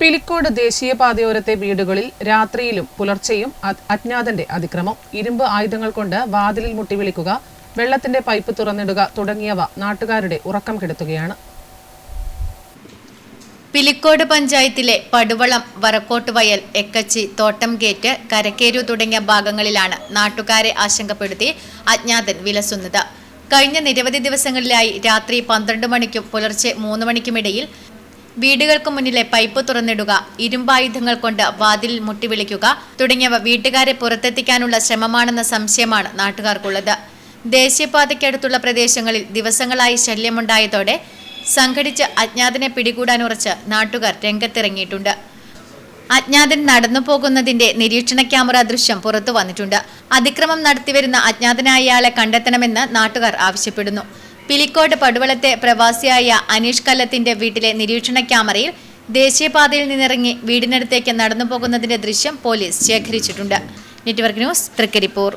പിലിക്കോട് ദേശീയപാതയോരത്തെ വീടുകളിൽ രാത്രിയിലും പുലർച്ചെയും അജ്ഞാതന്റെ അതിക്രമം. ഇരുമ്പ് ആയുധങ്ങൾ കൊണ്ട് വാതിലിൽ മുട്ടി വിളിക്കുക വെള്ളത്തിന്റെ പൈപ്പ് തുറന്നിടുക തുടങ്ങിയവ നാട്ടുകാരുടെ ഉറക്കം കെടുത്തുകയാണ്. പിലിക്കോട് പഞ്ചായത്തിലെ പടുവളം വറക്കോട്ട് വയൽ എക്കച്ചി തോട്ടം ഗേറ്റ് കരക്കേരു തുടങ്ങിയ ഭാഗങ്ങളിലാണ് നാട്ടുകാരെ ആശങ്കപ്പെടുത്തി അജ്ഞാതൻ വിലസുന്നത്. കഴിഞ്ഞ നിരവധി ദിവസങ്ങളിലായി രാത്രി പന്ത്രണ്ട് മണിക്കും പുലർച്ചെ മൂന്ന് മണിക്കുമിടയിൽ വീടുകൾക്ക് മുന്നിലെ പൈപ്പ് തുറന്നിടുക ഇരുമ്പായുധങ്ങൾ കൊണ്ട് വാതിൽ മുട്ടിവിളിക്കുക തുടങ്ങിയവ വീട്ടുകാരെ പുറത്തെത്തിക്കാനുള്ള ശ്രമമാണെന്ന സംശയമാണ് നാട്ടുകാർക്കുള്ളത്. ദേശീയപാതയ്ക്കടുത്തുള്ള പ്രദേശങ്ങളിൽ ദിവസങ്ങളായി ശല്യമുണ്ടായതോടെ സംഘടിച്ച് അജ്ഞാതനെ പിടികൂടാനുറച്ച് നാട്ടുകാർ രംഗത്തിറങ്ങിയിട്ടുണ്ട്. അജ്ഞാതൻ നടന്നു പോകുന്നതിന്റെ നിരീക്ഷണ ക്യാമറ ദൃശ്യം പുറത്തു വന്നിട്ടുണ്ട്. അതിക്രമം നടത്തിവരുന്ന അജ്ഞാതനായ ഇയാളെ കണ്ടെത്തണമെന്ന് നാട്ടുകാർ ആവശ്യപ്പെടുന്നു. പിലിക്കോട് പടുവളത്തെ പ്രവാസിയായ അനീഷ് കല്ലത്തിന്റെ വീട്ടിലെ നിരീക്ഷണ ക്യാമറയിൽ ദേശീയപാതയിൽ നിന്നിറങ്ങി വീടിനടുത്തേക്ക് നടന്നു പോകുന്നതിന്റെ ദൃശ്യം പോലീസ് ശേഖരിച്ചിട്ടുണ്ട്. Network news Thrikkaripur.